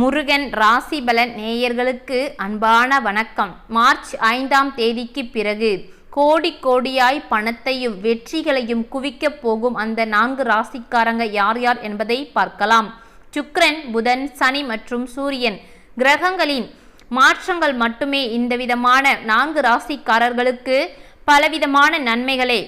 முருகன் ராசிபலன் நேயர்களுக்கு அன்பான வணக்கம். மார்ச் ஐந்தாம் தேதிக்கு பிறகு கோடி கோடியாய் பணத்தையும் வெற்றிகளையும் குவிக்கப் போகும் அந்த நான்கு ராசிக்காரங்க யார் யார் என்பதை பார்க்கலாம். சுக்ரன் புதன் சனி மற்றும் சூரியன். கிரகங்களின் மாற்றங்கள் மட்டுமே இந்த விதமான நான்கு ராசிக்காரர்களுக்கு பலவிதமான நன்மைகளை.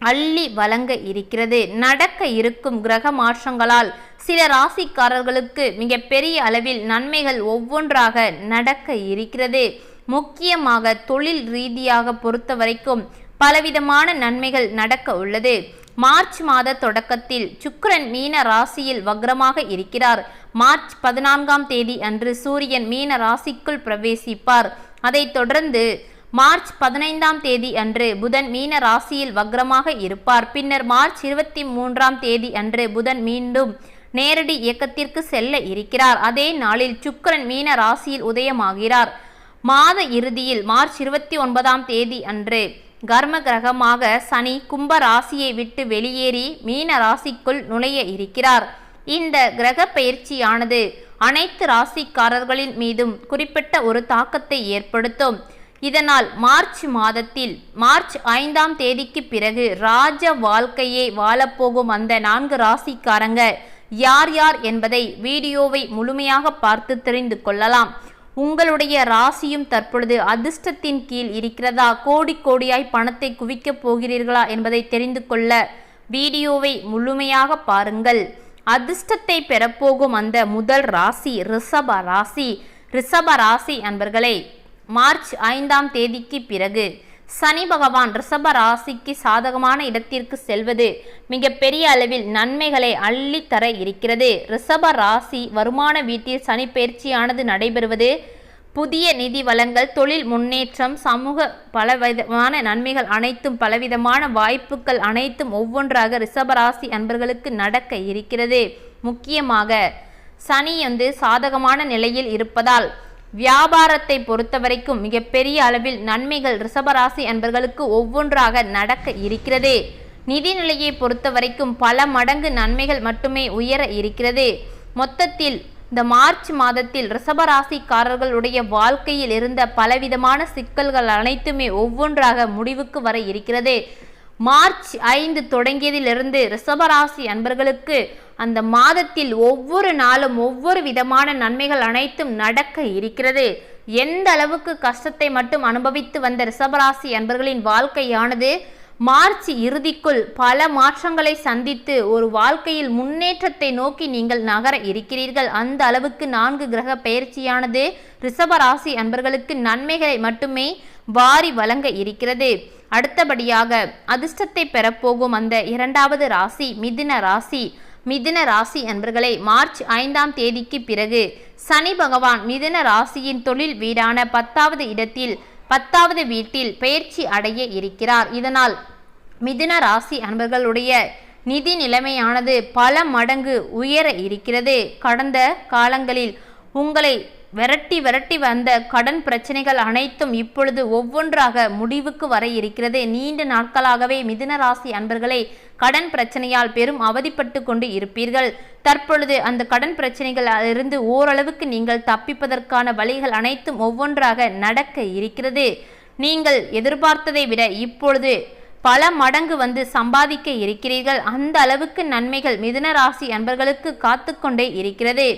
அள்ளி வழங்க இருக்கிறது. நடக்க இருக்கும் கிரக மாற்றங்களால் சில ராசிக்காரர்களுக்கு மிகப்பெரிய அளவில் நன்மைகள் ஒவ்வொன்றாக நடக்க இருக்கிறது. முக்கியமாக தொழில் ரீதியாக பொறுத்த வரைக்கும் பலவிதமான நன்மைகள் நடக்க உள்ளது. மார்ச் மாத தொடக்கத்தில் சுக்கரன் மீன ராசியில் வக்ரமாக இருக்கிறார். மார்ச் பதினான்காம் தேதி அன்று சூரியன் மீன ராசிக்குள் பிரவேசிப்பார். அதைத் தொடர்ந்து மார்ச் பதினைந்தாம் தேதி அன்று புதன் மீன ராசியில் வக்ரமாக இருப்பார். பின்னர் மார்ச் இருபத்தி மூன்றாம் தேதி அன்று புதன் மீண்டும் நேரடி இயக்கத்திற்கு செல்ல இருக்கிறார். அதே நாளில் சுக்கிரன் மீன ராசியில் உதயமாகிறார். மாத இறுதியில் மார்ச் இருபத்தி ஒன்பதாம் தேதி அன்று கர்ம கிரகமாக சனி கும்ப ராசியை விட்டு வெளியேறி மீன ராசிக்குள் நுழைய இருக்கிறார். இந்த கிரக பயிற்சியானது அனைத்து ராசிக்காரர்களின் மீதும் குறிப்பிட்ட ஒரு தாக்கத்தை ஏற்படுத்தும். இதனால் மார்ச் மாதத்தில் மார்ச் ஐந்தாம் தேதிக்கு பிறகு ராஜ வாழ்க்கையை வாழப்போகும் அந்த நான்கு ராசிக்காரங்க யார் யார் என்பதை வீடியோவை முழுமையாக பார்த்து தெரிந்து கொள்ளலாம். உங்களுடைய ராசியும் தற்பொழுது அதிர்ஷ்டத்தின் கீழ் இருக்கிறதா? கோடி கோடியாய் பணத்தை குவிக்கப் போகிறீர்களா என்பதை தெரிந்து கொள்ள வீடியோவை முழுமையாக பாருங்கள். அதிர்ஷ்டத்தை பெறப்போகும் அந்த முதல் ராசி ரிஷப ராசி. ரிஷப ராசி அன்பர்களே மார்ச் ஐந்தாம் தேதிக்கு பிறகு சனி பகவான் ரிஷப ராசிக்கு சாதகமான இடத்திற்கு செல்வது மிக பெரிய அளவில் நன்மைகளை அள்ளித்தர தர இருக்கிறது. ரிஷப ராசி வருமான வீட்டில் சனி பயிற்சியானது நடைபெறுவது புதிய நிதி வளங்கள் தொழில் முன்னேற்றம் சமூக பலவிதமான நன்மைகள் அனைத்தும் பலவிதமான வாய்ப்புகள் அனைத்தும் ஒவ்வொன்றாக ரிஷபராசி அன்பர்களுக்கு நடக்க இருக்கிறது. முக்கியமாக சனி வந்து சாதகமான நிலையில் இருப்பதால் வியாபாரத்தை பொறுத்தவரைக்கும் மிகப்பெரிய அளவில் நன்மைகள் ரிஷபராசி அன்பர்களுக்கு ஒவ்வொன்றாக நடக்க இருக்கிறது. நிதிநிலையை பொறுத்தவரைக்கும் பல மடங்கு நன்மைகள் மட்டுமே உயர இருக்கிறது. மொத்தத்தில் இந்த மார்ச் மாதத்தில் ரிஷபராசிக்காரர்களுடைய வாழ்க்கையில் இருந்த பலவிதமான சிக்கல்கள் அனைத்துமே ஒவ்வொன்றாக முடிவுக்கு வர இருக்கிறது. மார்ச் ஐந்து தொடங்கியதிலிருந்து ரிஷபராசி அன்பர்களுக்கு அந்த மாதத்தில் ஒவ்வொரு நாளும் ஒவ்வொரு விதமான நன்மைகள் அனைத்தும் நடக்க இருக்கிறது. எந்த அளவுக்கு கஷ்டத்தை மட்டும் அனுபவித்து வந்த ரிஷபராசி அன்பர்களின் வாழ்க்கையானது மார்ச் இறுதிக்குள் பல மாற்றங்களை சந்தித்து ஒரு வாழ்க்கையில் முன்னேற்றத்தை நோக்கி நீங்கள் நகர இருக்கிறீர்கள். அந்த அளவுக்கு நான்கு கிரக பயிற்சியானது ரிஷபராசி அன்பர்களுக்கு நன்மைகளை மட்டுமே வாரி வழங்க இருக்கிறது. அடுத்தபடியாக அதிர்ஷ்டத்தை பெறப்போகும் அந்த இரண்டாவது ராசி மிதின ராசி. மிதுன ராசி அன்பர்களை மார்ச் ஐந்தாம் தேதிக்கு பிறகு சனி பகவான் மிதுன ராசியின் தொழில் வீடான பத்தாவது இடத்தில் பத்தாவது வீட்டில் பயிற்சி அடைய இருக்கிறார். இதனால் மிதுன ராசி அன்பர்களுடைய நிதி நிலைமையானது பல மடங்கு உயர இருக்கிறது. கடந்த காலங்களில் உங்களை விரட்டி விரட்டி வந்த கடன் பிரச்சனைகள் அனைத்தும் இப்பொழுது ஒவ்வொன்றாக முடிவுக்கு வர இருக்கிறது. நீண்ட நாட்களாகவே மிதுன ராசி அன்பர்களை கடன் பிரச்சனையால் பெரும் அவதிப்பட்டு கொண்டு இருப்பீர்கள். தற்பொழுது அந்த கடன் பிரச்சனைகளிலிருந்து ஓரளவுக்கு நீங்கள் தப்பிப்பதற்கான வழிகள் அனைத்தும் ஒவ்வொன்றாக நடக்க இருக்கிறது. நீங்கள் எதிர்பார்த்ததை விட இப்பொழுது பல மடங்கு வந்து சம்பாதிக்க இருக்கிறீர்கள். அந்த அளவுக்கு நன்மைகள் மிதுன ராசி அன்பர்களுக்கு காத்து கொண்டே இருக்கிறது.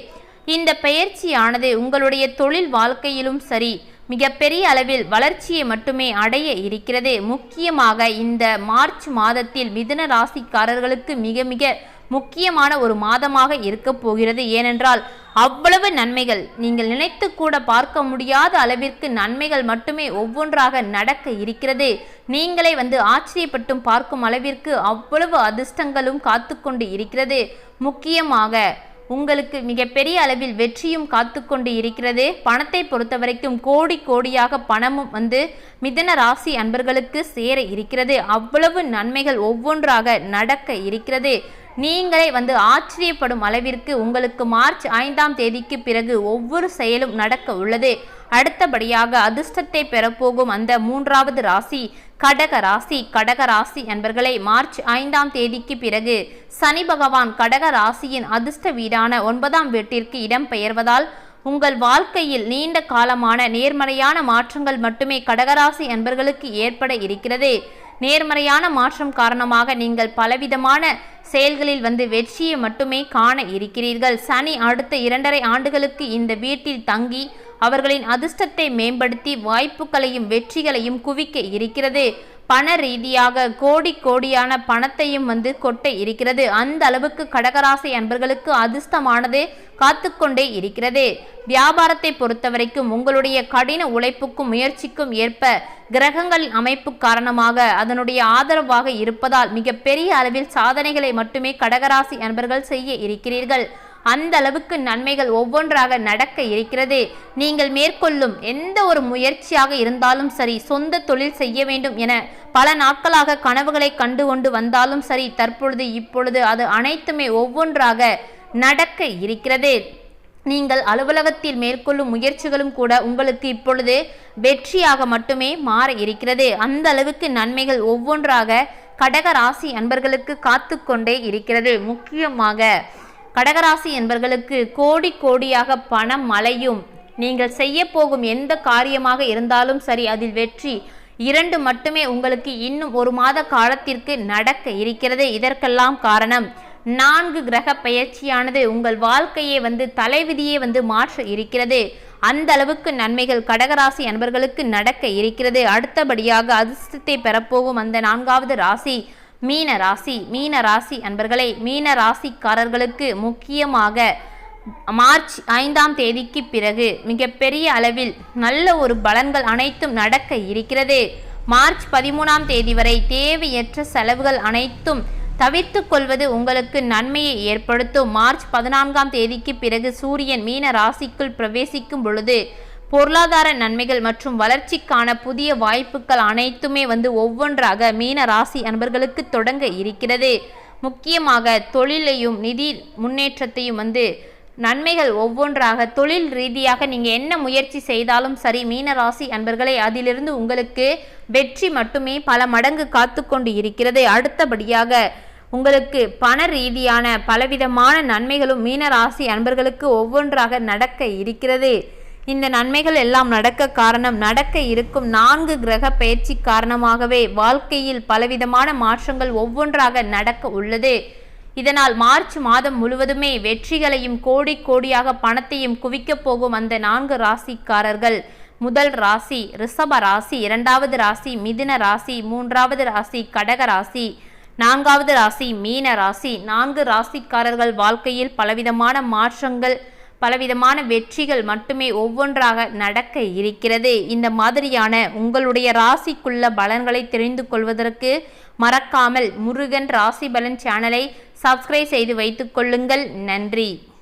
இந்த பயிற்சியானது உங்களுடைய தொழில் வாழ்க்கையிலும் சரி மிகப்பெரிய அளவில் வளர்ச்சியை மட்டுமே அடைய இருக்கிறது. முக்கியமாக இந்த மார்ச் மாதத்தில் மிதுன ராசிக்காரர்களுக்கு மிக மிக முக்கியமான ஒரு மாதமாக இருக்க போகிறது. ஏனென்றால் அவ்வளவு நன்மைகள் நீங்கள் நினைத்து கூட பார்க்க முடியாத அளவிற்கு நன்மைகள் மட்டுமே ஒவ்வொன்றாக நடக்க இருக்கிறது. நீங்களே வந்து ஆச்சரியப்பட்டும் பார்க்கும் அளவிற்கு அவ்வளவு அதிர்ஷ்டங்களும் காத்து கொண்டு இருக்கிறது. முக்கியமாக உங்களுக்கு மிகப்பெரிய அளவில் வெற்றியும் காத்து கொண்டு இருக்கிறது. பணத்தை பொறுத்த வரைக்கும் கோடி கோடியாக பணமும் வந்து மிதன ராசி அன்பர்களுக்கு சேர இருக்கிறது. அவ்வளவு நன்மைகள் ஒவ்வொன்றாக நடக்க இருக்கிறது. நீங்களே வந்து ஆச்சரியப்படும் அளவிற்கு உங்களுக்கு மார்ச் ஐந்தாம் தேதிக்கு பிறகு ஒவ்வொரு செயலும் நடக்க உள்ளது. அடுத்தபடியாக அதிர்ஷ்டத்தை பெறப்போகும் அந்த மூன்றாவது ராசி கடக ராசி கடக ராசி என்பர்களை மார்ச் ஐந்தாம் தேதிக்கு பிறகு சனி பகவான் கடக ராசியின் அதிர்ஷ்ட வீடான ஒன்பதாம் வீட்டிற்கு இடம் பெயர்வதால் உங்கள் வாழ்க்கையில் நீண்ட காலமான நேர்மறையான மாற்றங்கள் மட்டுமே கடகராசி என்பர்களுக்கு ஏற்பட இருக்கிறது. நேர்மறையான மாற்றம் காரணமாக நீங்கள் பலவிதமான செயல்களில் வந்து வெற்றியை மட்டுமே காண இருக்கிறீர்கள். சனி அடுத்த இரண்டரை ஆண்டுகளுக்கு இந்த வீட்டில் தங்கி அவர்களின் அதிர்ஷ்டத்தை மேம்படுத்தி வாய்ப்புகளையும் வெற்றிகளையும் குவிக்க இருக்கிறது. பண ரீதியாக கோடி கோடியான பணத்தையும் வந்து கொட்ட இருக்கிறது. அந்த அளவுக்கு கடகராசி அன்பர்களுக்கு அதிர்ஷ்டமானது காத்துக்கொண்டே இருக்கிறது. வியாபாரத்தை பொறுத்தவரைக்கும் உங்களுடைய கடின உழைப்புக்கும் முயற்சிக்கும் ஏற்ப கிரகங்களின் அமைப்பு காரணமாக அதனுடைய ஆதரவாக இருப்பதால் மிக பெரிய அளவில் சாதனைகளை மட்டுமே கடகராசி அன்பர்கள் செய்ய இருக்கிறீர்கள். அந்த அளவுக்கு நன்மைகள் ஒவ்வொன்றாக நடக்க இருக்கிறது. நீங்கள் மேற்கொள்ளும் எந்த ஒரு முயற்சியாக இருந்தாலும் சரி சொந்த தொழில் செய்ய வேண்டும் என பல நாட்களாக கனவுகளை கண்டு கொண்டு வந்தாலும் சரி தற்பொழுது இப்பொழுது அது அனைத்துமே ஒவ்வொன்றாக நடக்க இருக்கிறது. நீங்கள் அலுவலகத்தில் மேற்கொள்ளும் முயற்சிகளும் கூட உங்களுக்கு இப்பொழுது வெற்றியாக மட்டுமே மாற இருக்கிறது. அந்த அளவுக்கு நன்மைகள் ஒவ்வொன்றாக கடக ராசி அன்பர்களுக்கு காத்து கொண்டே இருக்கிறது. முக்கியமாக கடகராசி என்பர்களுக்கு கோடி கோடியாக பணம் மலையும். நீங்கள் செய்ய போகும் எந்த காரியமாக இருந்தாலும் சரி அதில் வெற்றி இரண்டு மட்டுமே உங்களுக்கு இன்னும் ஒரு மாத காலத்திற்கு நடக்க இருக்கிறது. இதற்கெல்லாம் காரணம் நான்கு கிரக பயிற்சியானது உங்கள் வாழ்க்கையை வந்து தலைவிதியே வந்து மாற்ற இருக்கிறது. அந்த அளவுக்கு நன்மைகள் கடகராசி அன்பர்களுக்கு நடக்க இருக்கிறது. அடுத்தபடியாக அதிர்ஷ்டத்தை பெறப்போகும் அந்த நான்காவது ராசி மீன ராசி மீன ராசி அன்பர்களே மீன ராசிக்காரர்களுக்கு முக்கியமாக மார்ச் ஐந்தாம் தேதிக்கு பிறகு மிகப்பெரிய அளவில் நல்ல ஒரு பலன்கள் அனைத்தும் நடக்க இருக்கிறது. மார்ச் பதிமூணாம் தேதி வரை தேவையற்ற செலவுகள் அனைத்தும் தவிர்த்து கொள்வது உங்களுக்கு நன்மையை ஏற்படுத்தும். மார்ச் பதினான்காம் தேதிக்கு பிறகு சூரியன் மீன ராசிக்குள் பிரவேசிக்கும் பொழுது பொருளாதார நன்மைகள் மற்றும் வளர்ச்சிக்கான புதிய வாய்ப்புகள் அனைத்துமே வந்து ஒவ்வொன்றாக மீன ராசி அன்பர்களுக்கு தொடங்க இருக்கிறது. முக்கியமாக தொழிலையும் நிதி முன்னேற்றத்தையும் வந்து நன்மைகள் ஒவ்வொன்றாக தொழில் ரீதியாக நீங்கள் என்ன முயற்சி செய்தாலும் சரி மீன ராசி அன்பர்களே அதிலிருந்து உங்களுக்கு வெற்றி மட்டுமே பல மடங்கு காத்து கொண்டு இருக்கிறது. அடுத்தபடியாக உங்களுக்கு பண ரீதியான பலவிதமான நன்மைகளும் மீன ராசி அன்பர்களுக்கு ஒவ்வொன்றாக நடக்க இருக்கிறது. இந்த நன்மைகள் எல்லாம் நடக்க காரணம் நடக்க இருக்கும் நான்கு கிரக பயிற்சி காரணமாகவே வாழ்க்கையில் பலவிதமான மாற்றங்கள் ஒவ்வொன்றாக நடக்க உள்ளது. இதனால் மார்ச் மாதம் முழுவதுமே வெற்றிகளையும் கோடி கோடியாக பணத்தையும் குவிக்கப் போகும் அந்த நான்கு ராசிக்காரர்கள். முதல் ராசி ரிஷப ராசி இரண்டாவது ராசி மிதுன ராசி மூன்றாவது ராசி கடக ராசி நான்காவது ராசி மீன ராசி. நான்கு ராசிக்காரர்கள் வாழ்க்கையில் பலவிதமான மாற்றங்கள் பலவிதமான வெற்றிகள் மட்டுமே ஒவ்வொன்றாக நடக்க இருக்கிறது. இந்த மாதிரியான உங்களுடைய ராசிக்குள்ள பலன்களை தெரிந்து கொள்வதற்கு மறக்காமல் முருகன் ராசி பலன் சேனலை சப்ஸ்கிரைப் செய்து வைத்துக் கொள்ளுங்கள். நன்றி.